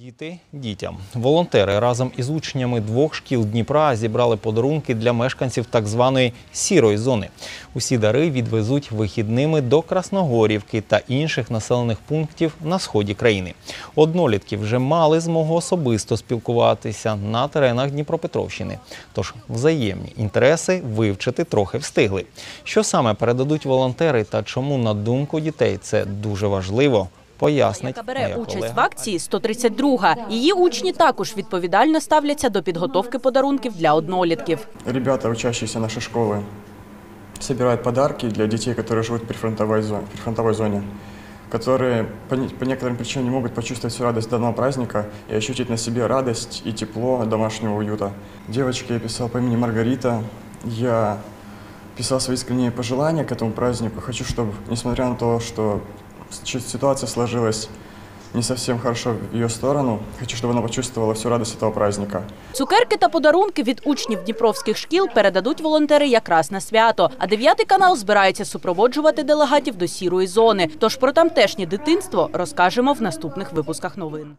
Діти дітям. Волонтери разом із учнями двох шкіл Дніпра зібрали подарунки для мешканців так званої сірої зони. Усі дари відвезуть вихідними до Красногорівки та інших населених пунктів на сході країни. Однолітки вже мали змогу особисто спілкуватися на теренах Дніпропетровщини. Тож взаємні інтереси вивчити трохи встигли. Що саме передадуть волонтери та чому, на думку дітей, це дуже важливо, пояснить яка бере моя участь колега. в акції 132. Її учні також відповідально ставляться до підготовки подарунків для однолітків. Ребята, учащиеся нашей школы, собирают подарки для детей, которые живут в прифронтовой зоне, в прифронтовой зоне которые по, не- по некоторым причинам не могут почувствовать всю радость данного праздника и ощутить на себе радость и тепло домашнего уюта. Девочке я писал по имени Маргарита. Я писал свои искренние пожелания к этому празднику. Хочу, чтобы, несмотря на то, что с- ситуация сложилась не совсем хорошо в ее сторону, хочу, чтобы она почувствовала всю радость этого праздника. Цукерки та подарунки від учнів дніпровських шкіл передадуть волонтери якраз на свято. А дев'ятий канал збирається супроводжувати делегатів до сірої зони. Тож про тамтешнє дитинство розкажемо в наступних випусках новин.